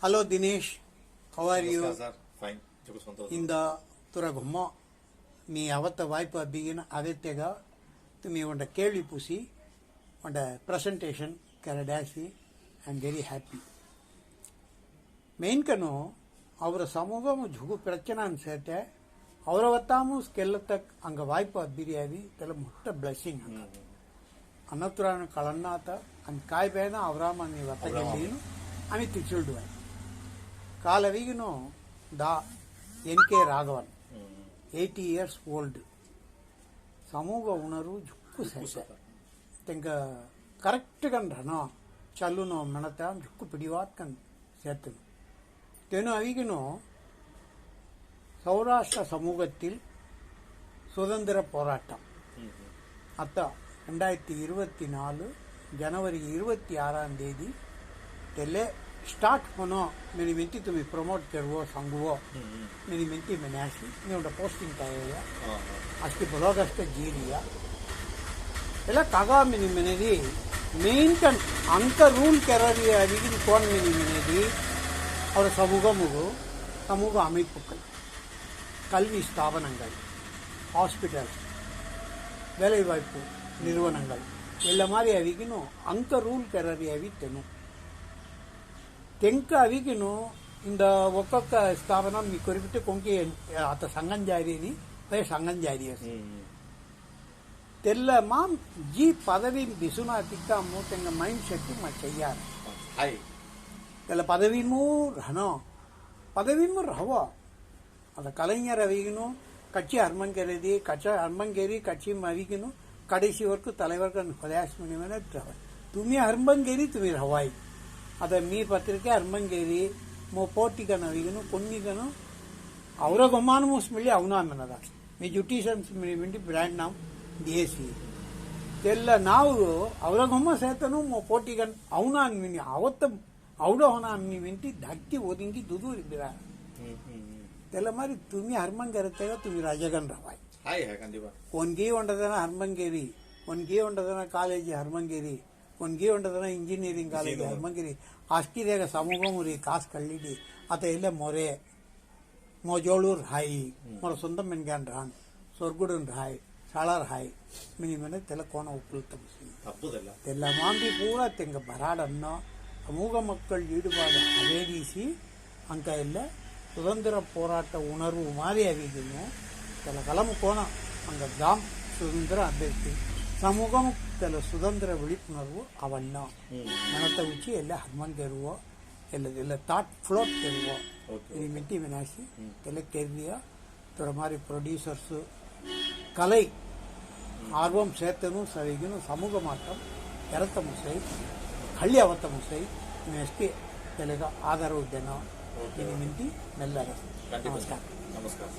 Hello Dinesh, how are you? Sir. Fine. ಇಂದ ತುರ ಗುಮ್ಮ ನೀ ಅವತ್ತ ವಾಯ್ಪ ಬಿಗಿನ ಅಗತ್ಯಗ ತುಮಿ ಒಂಡ ಕೇಳಿ ಪೂಸಿ ಒಂಡ ಪ್ರೆಸೆಂಟೇಷನ್ ಕೆರ ಡ್ಯಾಸಿ ಐ ಆಮ್ ವೆರಿ ಹ್ಯಾಪಿ ಮೇನ್ ಕನು ಅವರ ಸಮೂಹಮು ಜುಗು ಪ್ರಚನಾನ್ ಸೇಟೆ ಅವರ ವತ್ತಾಮು ಸ್ಕೆಲ್ಲತ್ತ ಅಂಗ ವಾಯ್ಪ ಬಿರಿಯಾವಿ ತೆಲ ಮುಟ್ಟ ಬ್ಲೆಸ್ಸಿಂಗ್ ಅಂಗ ಅನ್ನತುರಾನ ಕಳನ್ನಾತ ಅಂದ್ ಕಾಯ್ಬೇನ ಅವರಾಮ ನೀ ವತ್ತಗಲ್ಲೀನು ಅಮಿ ತಿಚ್ಚುಲ್ಡುವಾಯಿ ಕಾಲವಿಗೂ ಡಾ N K Raghavan. Eighty years old. சமூக உணர்வு ஜுக்கு சேச. தெங்க கரெக்டு கண்டனோ சல்லுனோ మనతాం ஜுக்கு పిడివాత్కన్ సేతును తెను అవిగినో சௌராஷ்டிர சமூகத்தில் சுதந்திர போராட்டம். அத்தா ரெண்டாயிரத்தி இருபத்தி நாலு ஜனவரி இருபத்தி ஆறாம் தேதி தெல்லே ಸ್ಟಾರ್ಟ್ ಹೋನೋ ಮೇರಿ ಮೆಂತಿ ತುಮಿ ಪ್ರಮೋಟ್ ಕೆರುವೋ ಸಂಗುವೋ ಮೇರಿ ಮೆಂತಿ ಮೆನ್ಯಾಸಿ ನೀವು ಪೋಸ್ಟಿಂಗ್ ತಾಯ ಅಷ್ಟು ಬಲೋಗಷ್ಟ ಜೀರಿಯ ಎಲ್ಲ ಕಗಾ ಮಿನಿ ಮೆನೆದಿ ಮೇನ್ ಕನ್ ಅಂಕ ರೂಲ್ ಕೆರರಿ ಅದಿಗಿನ ಕೋನ್ ಮಿನಿ மெனதி அவர் சமூகமுகு சமூக அமைப்புகள் கல்வி ஸ்தாபனங்கள் ஹாஸ்பிட்டல் வேலைவாய்ப்பு நிறுவனங்கள் ಎಲ್ಲ ಮಾರಿ ಅವಿಗಿನು ಅಂಕ ರೂಲ್ ಕೆರರಿ ಅವಿತ್ತೆನು ತೆಂಕ తెంకవికిను ఇంద ఒక్కొక్క స్థాపన మీ కొరిపిట్టు కొంకి అత సంఘం జారీని పై సంఘం జారీ తెల్ల మాం జీ పదవి బిసునా తిక్కాము తెంగ మైండ్ సెట్ మా చెయ్యాలి తెల్ల పదవిము రహనో పదవిము రహవ అత కలైంగర్ అవిగిను கட்சி அர்மம் கருதி கட்சி அர்மம் கறி கட்சி மதிக்கணும் கடைசி வரைக்கும் தலைவர்கள் ஹொதாஸ் பண்ணி துமி அர்மம் கறி துமி ரவாய் அதை மீ ಅರ್ಮಂಗೇರಿ ಮೋ ಪೋಟಿಗನ ಈಗನು ಕೊನ್ನಿಗನು ಅವರ ಗೊಮಾನಮು ಸ್ಮಿಳಿ ಅವನಾ ಮನದ ಮೀ ಜುಟಿಷನ್ ಸ್ಮಿಳಿ ಬ್ರ್ಯಾಂಡ್ ನಾಮ್ ದೇಸಿ ಎಲ್ಲ ನಾವು ಅವರ ಗೊಮ್ಮ ಸೇತನು ಮೋ ಪೋಟಿಗನ್ ಅವನ ಅನ್ವಿನಿ ಅವತ್ತ ಅವಡ ಹೋನಾ ಅನ್ವಿಂಟಿ ಧಕ್ಕಿ ಓದಿಂಗಿ ದುದು ಇದ್ದೀರ ಎಲ್ಲ ಮಾರಿ ತುಮಿ ಹರ್ಮಂಗರತ್ತಾಗ ತುಮಿ ರಾಜಗನ್ ರವಾಯ್ ಹಾಯ್ ಹಾಯ್ ಕಂದಿವ ಒಂದ್ ಗೀ ಹರ್ಮಂಗೇರಿ ಒಂದ್ ಒಂಡದನ ಕಾಲೇಜಿ ಹರ್ಮಂಗೇರಿ ಒನ್ಗೆ ಹೊಂಡದನ ಇಂಜಿನಿಯರಿಂಗ್ ಕಾಲೇಜ್ ಹರ್ಮಂಗಿರಿ ಅಷ್ಟಿದಾಗ ಸಮೂಹಮುರಿ ಕಾಸು ಕಳ್ಳಿಡಿ ಆತ ಇಲ್ಲ ಮೊರೆ ಮೊಜೋಳೂರ್ ಹಾಯಿ ಮೊರ ಸೊಂದ ಮೆನ್ಗಾನ್ ರಾಣ್ ಸೊರ್ಗುಡನ್ ಹಾಯ್ ಸಾಳಾರ್ ಹಾಯ್ ಮಿನಿಮನೆ ತೆಲ ಕೋಣ ಉಪ್ಪಲು ತಪ್ಪಿಸಿ ತೆಲ್ಲ ಮಾಂಗಿ ಪೂರ ತೆಂಗ ಬರಾಡನ್ನು சமூக மக்கள் ஈடுபாடு அவேதீசி அங்கே இல்லை சுதந்திர போராட்ட உணர்வு மாதிரி அவிக்கணும் சில கலம் கோணம் அங்கே தாம் சுதந்திர அபேசி சமூகம் ಕೆಲ ಸುತಂತ್ರ ವಿಳಿಪುಣರ್ವು ಅವನ್ನ ಮನತ ಉಚ್ಚಿ ಎಲ್ಲ ಹನುಮಂಗೆರುವೋ ಎಲ್ಲ ಎಲ್ಲ ಥಾಟ್ ಫ್ಲೋಟ್ ಕೆರುವೋ Okay. இது மெட்டி வினாசி ಎಲ್ಲ ಕೆರಿಯ ತರ மாதிரி ப்ரொடியூசர்ஸ் கலை ஆர்வம் சேர்த்தனும் சவிகனும் சமூக மாற்றம் ಎರತ ಮುಸೈ ಹಳ್ಳಿ ಅವತ್ತ ಮುಸೈ ಅಷ್ಟೇ ತೆಲಗ ಆಧಾರ ಉದ್ಯನ Okay. ಮಿಂಟಿ ಮೆಲ್ಲರ ಖಂಡಿತ ನಮಸ್ಕಾರ ನಮಸ್ಕಾರ